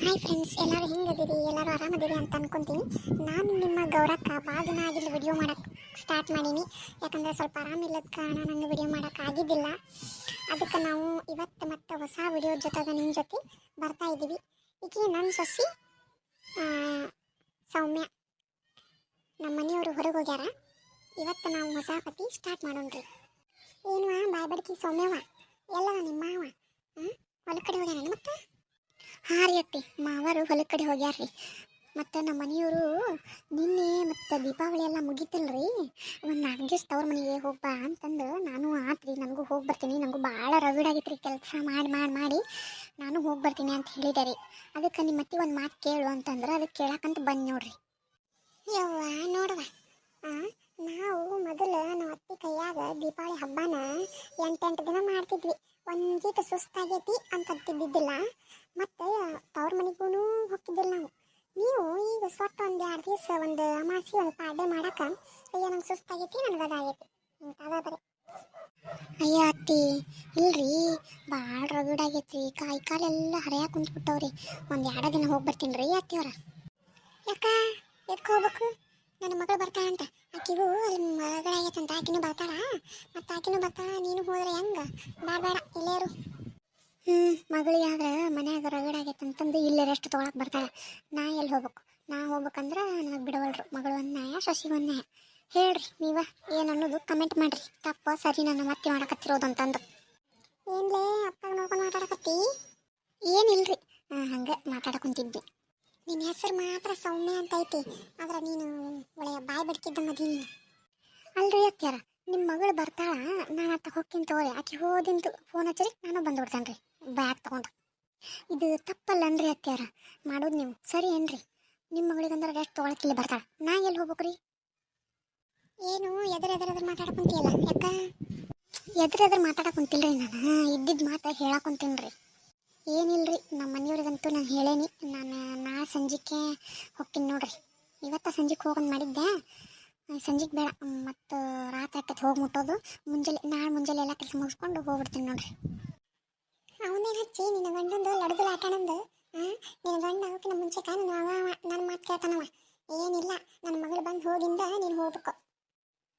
Hi friends ಎಲ್ಲರೂ ಹೆಂಗದಿರಿ ಎಲ್ಲರೂ ಆರಾಮದಿರಿ ಅಂತ ಅನ್ಕೊಂತೀನಿ. ನಾನು ನಿಮ್ಮ ಗೌರಕ್ಕ. ಭಾಳ ದಿನ ಆಗಿಲ್ಲ ವಿಡಿಯೋ ಮಾಡೋಕ್ಕೆ ಸ್ಟಾರ್ಟ್ ಮಾಡೀನಿ. ಯಾಕಂದರೆ ಸ್ವಲ್ಪ ಆರಾಮಿಲ್ಲದ ಕಾರಣ ನನಗೆ ವಿಡಿಯೋ ಮಾಡೋಕೆ ಆಗಿದ್ದಿಲ್ಲ. ಅದಕ್ಕೆ ನಾವು ಇವತ್ತು ಮತ್ತೆ ಹೊಸ ವಿಡಿಯೋ ಜೊತೆಗೆ ನಿಮ್ಮ ಜೊತೆ ಬರ್ತಾ ಇದ್ದೀವಿ. ಈಕೆ ನನ್ನ ಸೊಸಿ ಸೌಮ್ಯ. ನಮ್ಮ ಮನೆಯವರು ಹೊರಗೆ ಹೋಗ್ಯಾರ. ಇವತ್ತು ನಾವು ಹೊಸ ಪತಿ ಸ್ಟಾರ್ಟ್ ಮಾಡೋಣ್ರಿ ಏನು ಬಾಯ್ ಬಡ್ಕಿ ಸೌಮ್ಯವ ಎಲ್ಲ ನಿಮ್ಮ ಹಾಂ ಹೊಲ ಕಡೆ ಹೋಗ್ಯಾನ ಮತ್ತೆ? ಹಾಂ ರೀ ಅತ್ತಿ, ಮಾವರು ಹೊಲದ ಕಡೆ ಹೋಗ್ಯಾರ್ರಿ ಮತ್ತು ನಮ್ಮ ಮನೆಯವರು ನಿನ್ನೆ ಮತ್ತು ದೀಪಾವಳಿ ಎಲ್ಲ ಮುಗೀತಿಲ್ರಿ. ಒಂದು ನಾಲ್ಕು ದಿವಸ ತವ್ರ ಮನೆಗೆ ಹೋಗ್ಬಾ ಅಂತಂದು ನಾನು ಆತ್ರಿ, ನನಗೂ ಹೋಗಿ ಬರ್ತೀನಿ ನನಗೂ ಭಾಳ ರಗಡಾಗಿತ್ತು ರೀ ಕೆಲಸ ಮಾಡಿ ಮಾಡಿ ಮಾಡಿ. ನಾನು ಹೋಗಿ ಬರ್ತೀನಿ ಅಂತ ಹೇಳಿದೆ ರೀ. ಅದಕ್ಕೆ ನಿಮ್ಮ ಮತ್ತೆ ಒಂದು ಮಾತು ಕೇಳು ಅಂತಂದ್ರೆ ಅದಕ್ಕೆ ಕೇಳಕ್ಕಂತ ಬಂದು ನೋಡ್ರಿ. ಯವ್ವ, ನೋಡುವ. ನಾವು ಮೊದಲು ನಮ್ಮ ಅತ್ತೆ ಕೈಯಾಗ ದೀಪಾವಳಿ ಹಬ್ಬನ ಎಂಟೆಂಟು ದಿನ ಮಾಡ್ತಿದ್ವಿ. ಒಂದೀಟ ಸುಸ್ತಾಗೈತಿ ಅಂತ ಅಂತಿದ್ದಿದ್ದಿಲ್ಲ. ಮತ್ತು ತವ್ರ ಮನೆಗೂ ಹೋಗ್ತಿದ್ದಿಲ್ಲ ನಾವು ನೀವು ಈಗ ಸ್ವಟ್ಟ ಒಂದು ಎರಡು ದಿವಸ ಒಂದು ಅಮಾಸಿ ಒಂದು ಪಾಡೆ ಮಾಡಕ್ಕೆ ಅಯ್ಯೋ ನಂಗೆ ಸುಸ್ತಾಗೈತಿ ನನಗೆ ಅದಾಗೈತಿ ಇಂಥದ ಬರೀ. ಅಯ್ಯೋ ಅತ್ತಿ, ಇಲ್ರಿ ಭಾಳ ರಗಡಾಗೈತಿ ಕಾಯಿ ಕಾಲೆಲ್ಲ ಹರಿಯಾಕ ಕುಂತ್ಬಿಟ್ಟವ್ರಿ. ಒಂದು ಎರಡು ದಿನ ಹೋಗಿ ಬರ್ತೀನಿ ರೀ ಅತ್ತಿಯವ್ರ ಯಾಕ ಎದಕ್ಕೆ ಹೋಗ್ಬೇಕು? ನನ್ನ ಮಗಳು ಬರ್ತಾಳಂತ ಆಕಿಗೂ ಅಲ್ಲಿ ಮಗಳಾಗೈತಂತ ಆಕಿನೂ ಬರ್ತಾಳ? ಮತ್ತು ಆಕಿನೂ ಬರ್ತಾಳ? ನೀನು ಹೋದ್ರೆ ಹೆಂಗ? ಬೇಡ ಬೇಡ ಇಲ್ಲೇರು. ಹ್ಞೂ ಮಗಳಿಗೆ ಆದ್ರೆ ಮನ್ಯಾಗ ರಗಡ ಆಗೈತೆ ಅಂತಂದು ಇಲ್ಲೇ ರೆಸ್ಟ್ ತೊಗೊಳಕ್ಕೆ ಬರ್ತಾಳೆ. ನಾ ಎಲ್ಲಿ ಹೋಗ್ಬೇಕು? ನಾ ಹೋಗ್ಬೇಕಂದ್ರೆ ನನಗೆ ಬಿಡವಲ್ರು. ಮಗಳು ಒಂದು ನ್ಯಾಯ ಶಶಿಗೆ ಹೇಳ್ರಿ ನೀವ ಏನು ಅನ್ನೋದು ಕಮೆಂಟ್ ಮಾಡ್ರಿ. ತಪ್ಪ ಸರಿ ನನ್ನ ಮತ್ತೆ ಮಾಡಕತ್ತಿರೋದು ಅಂತಂದು. ಏನ್ಲೇ ಅಪ್ಪ ನೋಡ್ಕೊಂಡು ಮಾತಾಡಕತ್ತಿ? ಏನಿಲ್ರಿ ಹಂಗೆ ಮಾತಾಡಕೊಂತಿದ್ವಿ ನಿನ್ನ ಹೆಸರು ಮಾತ್ರ ಸೌಮ್ಯ ಅಂತ ಐತಿ ಆದ್ರೆ ನೀನು ಒಳ್ಳೆಯ ಬಾಯ್ ಬಿಡ್ತಿದ್ದಂಗ ಅದೀನಿ ಅಲ್ರಿ ಅತ್ಯಾರ ನಿಮ್ಮ ಮಗಳು ಬರ್ತಾಳ ನಾನು ಅತ್ತ ಹೋಗ್ತೀನಿ ತಗೋರಿ ಆಕೆ ಹೋದಿಂತು. ಫೋನ್ ಹಚ್ಚರಿ, ನಾನು ಬಂದ್ಬಿಡ್ತೇನೆ ರೀ ಬ್ಯಾಗ್ ತಗೊಂಡು. ಇದು ತಪ್ಪಲ್ಲನ್ರಿ ಅತ್ಯಾರ ಮಾಡೋದು ನೀವು. ಸರಿ ಏನ್ರಿ? ನಿಮ್ಮ ಮಗಳಿಗಂದ್ರೆ ರೆಸ್ಟ್ ತೊಗೊಳಕ್ಕಿಲ್ಲ ಬರ್ತಾಳ. ನಾ ಎಲ್ಲಿ ಹೋಗ್ಬೇಕ್ರಿ? ಏನು, ಎದ್ರ ಎದ್ರ ಮಾತಾಡಕ್ ಮಾತಾಡ್ಕೊಂತೀಯಲ್ಲ ಯಾಕ? ಎದ್ರ ಮಾತಾಡಕಂತಿಲ್ಲ ರೀ ನಾನು. ಇದ್ದಿದ್ದು ಮಾತು ಹೇಳಕೊಂತೀನಿ ರೀ ಏನಿಲ್ರಿ? ನಮ್ಮ ಮನೆಯವ್ರಿಗಂತೂ ನಾನು ಹೇಳೇನಿ. ನಾನು ನಾ ಸಂಜೆಗೆ ಹೋಗ್ತೀನಿ ನೋಡ್ರಿ. ಇವತ್ತ ಸಂಜೆಗೆ ಹೋಗಂದು ಮಾಡಿದ್ದೆ. ಸಂಜೆಗೆ ಬೇಡ. ಮತ್ತು ರಾತ್ರಿ ಆಕೈತೆ ಹೋಗಿ ಮುಟ್ಟೋದು. ಮುಂಜಾನೆ ನಾಳೆ ಮುಂಜಾನೆ ಎಲ್ಲ ಕೆಲಸ ಮುಗಿಸ್ಕೊಂಡು ಹೋಗ್ಬಿಡ್ತೀನಿ ನೋಡ್ರಿ. ಅವನೇನು ಹಚ್ಚಿ? ನಿನ್ನ ಗಂಡಂದು ಲಡ್ದು ಲಾಟಣಂದು ನಿನ್ನ ಗಂಡ ಅವಕ್ಕಿನ ಮುಂಚೆ ನನ್ನ ಅವ ನನ್ನ ಮಾತು ಕೇಳ್ತಾನವ. ಏನಿಲ್ಲ, ನನ್ನ ಮಗಳು ಬಂದು ಹೋಗಿಂದ ನೀನು ಹೋಗ್ಬೇಕು.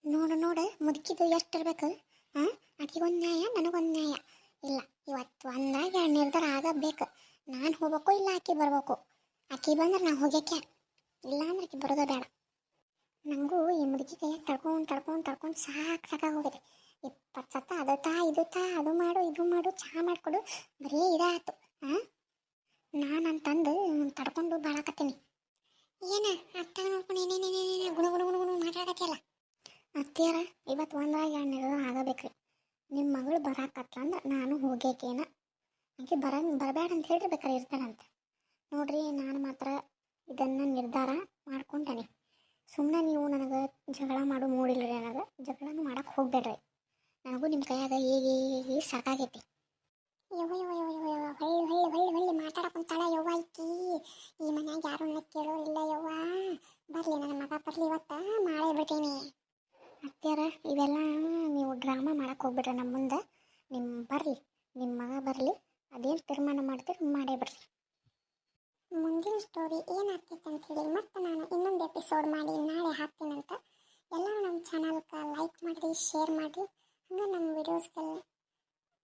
ನೋಡು ನೋಡು, ಮುದುಕಿದು ಎಷ್ಟು ಇರಬೇಕು ಹಾಂ ಆಕಿಗೊಂದು ನ್ಯಾಯ ನನಗೊಂದು ನ್ಯಾಯ. ಇಲ್ಲ, ಇವತ್ತು ಅಂದಾಗ ನಿರ್ಧಾರ ಆಗಬೇಕು. ನಾನು ಹೋಗ್ಬೇಕು, ಇಲ್ಲ ಆಕಿ ಬರ್ಬೇಕು. ಆಕಿ ಬಂದ್ರೆ ನಾ ಹೋಗ್ಯಾಕೆ ಇಲ್ಲ ಅಂದ್ರೆ ಆಕಿ ಬರೋದ ಬೇಡ. ನನಗೂ ಈ ಮುದುಕಿ ಕೈಯಾಗ ತಡ್ಕೊಂಡು ತಡ್ಕೊಂಡು ತಡ್ಕೊಂಡು ಸಾಕು ಹೋಗಿದೆ. ಇಪ್ಪತ್ತು ಸತ ಅದು ತಾ, ಇದು ತಾ, ಅದು ಮಾಡು, ಇದು ಮಾಡು ಚಹಾ ಮಾಡಿಕೊಡು, ಬರೀ ಇದಾಯ್ತು ಹಾಂ ನಾನು ಅಂತಂದು ತಡ್ಕೊಂಡು ಬಾಳಾಕತ್ತೀನಿ. ಏನ, ಅತ್ತ ನೋಡ್ಕೊಂಡು ಗುಣ ಗುಣ ಗುಣ ಗುಣ ಮಾತಾಡಕತ್ತಿಯಲ್ಲ? ಅತ್ತಿಯರ, ಇವತ್ತು ಒಂದ್ರಾಗ ಎರಡು ನಿರ್ಧಾರ ಆಗಬೇಕ್ರಿ. ನಿಮ್ಮ ಮಗಳು ಬರಾಕತ್ಲ ಅಂದ್ರೆ ನಾನು ಹೋಗ್ಯಾಕೇನ? ಆಕೆ ಬರ ಬರಬೇಡ ಅಂತ ಹೇಳಿ ಬೇಕಾರೆ ಇರ್ತಾನಂತ ನೋಡ್ರಿ, ನಾನು ಮಾತ್ರ ಇದನ್ನು ನಿರ್ಧಾರ ಮಾಡ್ಕೊಂಡೇನೆ. ಸುಮ್ಮನೆ ನೀವು ನನಗೆ ಜಗಳ ಮಾಡು ರೀ ನನಗೆ. ಜಗಳನೂ ಮಾಡೋಕ್ಕೆ ಹೋಗ್ಬೇಡ್ರಿ. ನನಗೂ ನಿಮ್ಮ ಕೈಯಾಗ ಹೇಗೆ ಹೇಗೆ ಸಾಕಾಗೈತಿ. ಯವ್ವ ಯವ್ವ ಯವ್ವ ಯವ್ವ ಹೊಳ್ಳಿ ಹೊಳ್ಳಿ ಹೊಳ್ಳಿ ಹೊಳ್ಳಿ ಯವ್ವ ಐತಿ ಈ ಮನ್ಯಾಗ ಯಾರು ನನಗೆ ಕೇಳೋರಿಲ್ಲ ಯವ್ವ. ಬರಲಿ, ನನ್ನ ಮಗ ಬರಲಿ ಇವತ್ತ ಮಾಡೇ ಬಿಡ್ತೀನಿ. ಅತ್ಯಾರ ಇವೆಲ್ಲ ನೀವು ಡ್ರಾಮಾ ಮಾಡಕ್ಕೆ ಹೋಗ್ಬಿಡ್ರಿ ನಮ್ಮ ಮುಂದೆ. ನಿಮ್ಮ ಬರಲಿ ನಿಮ್ಮ ಮಗ ಬರಲಿ, ಅದೇನು ತೀರ್ಮಾನ ಮಾಡ್ತೀರಿ ಮಾಡೇ ಬಿಡ್ರಿ ಮುಂದಿನ ಸ್ಟೋರಿ ಏನಾಗ್ತೈತೆ ಅಂತ ಹೇಳಿ ಮತ್ತೆ ನಾನು ಇನ್ನೊಂದು ಎಪಿಸೋಡ್ ಮಾಡಿ ನಾಳೆ ಹಾಕ್ತೀನಂತ. ಎಲ್ಲರೂ ನಮ್ಮ ಚಾನಲ್ಗೆ ಲೈಕ್ ಮಾಡಿರಿ ಶೇರ್ ಮಾಡಿರಿ ನಮ್ಮ ವಿಡಿಯೋಸ್ಗೆಲ್ಲ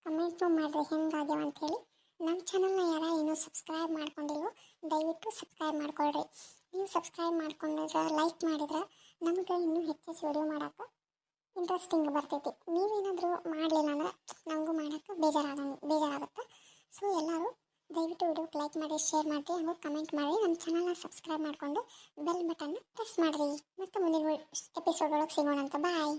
ಕಮೆಂಟ್ನು ಮಾಡಿರಿ, ಹೆಂಗಾಗ್ಯಾವ ಅಂಥೇಳಿ ನಮ್ಮ ಚಾನಲ್ನ ಯಾರ ಇನ್ನೂ ಸಬ್ಸ್ಕ್ರೈಬ್ ಮಾಡ್ಕೊಂಡಿಲ್ವೋ ದಯವಿಟ್ಟು ಸಬ್ಸ್ಕ್ರೈಬ್ ಮಾಡ್ಕೊಳ್ರಿ. ನೀವು ಸಬ್ಸ್ಕ್ರೈಬ್ ಮಾಡ್ಕೊಂಡಿದ್ರೆ ಲೈಕ್ ಮಾಡಿದ್ರೆ ನಮಗೆ ಇನ್ನೂ ಹೆಚ್ಚು ವಿಡಿಯೋ ಮಾಡೋಕ್ಕೆ ಇಂಟ್ರೆಸ್ಟಿಂಗ್ ಬರ್ತೈತಿ. ನೀವೇನಾದರೂ ಮಾಡಲಿಲ್ಲ ಅಂದ್ರೆ ನಮಗೂ ಮಾಡೋಕ್ಕೆ ಬೇಜಾರಾಗ ಬೇಜಾರಾಗುತ್ತೆ. ಸೊ ಎಲ್ಲರೂ ದಯವಿಟ್ಟು ವಿಡಿಯೋಕ್ಕೆ ಲೈಕ್ ಮಾಡಿ ಶೇರ್ ಮಾಡಿರಿ, ಹಾಗೂ ಕಮೆಂಟ್ ಮಾಡಿ ನಮ್ಮ ಚಾನಲ್ನ ಸಬ್ಸ್ಕ್ರೈಬ್ ಮಾಡಿಕೊಂಡು ಬೆಲ್ ಬಟನ್ನ ಪ್ರೆಸ್ ಮಾಡಿರಿ. ಮತ್ತು ಮುಂದಿನ ಎಪಿಸೋಡ್ ಸಿಗೋಣ ಅಂತ ಬಾಯ್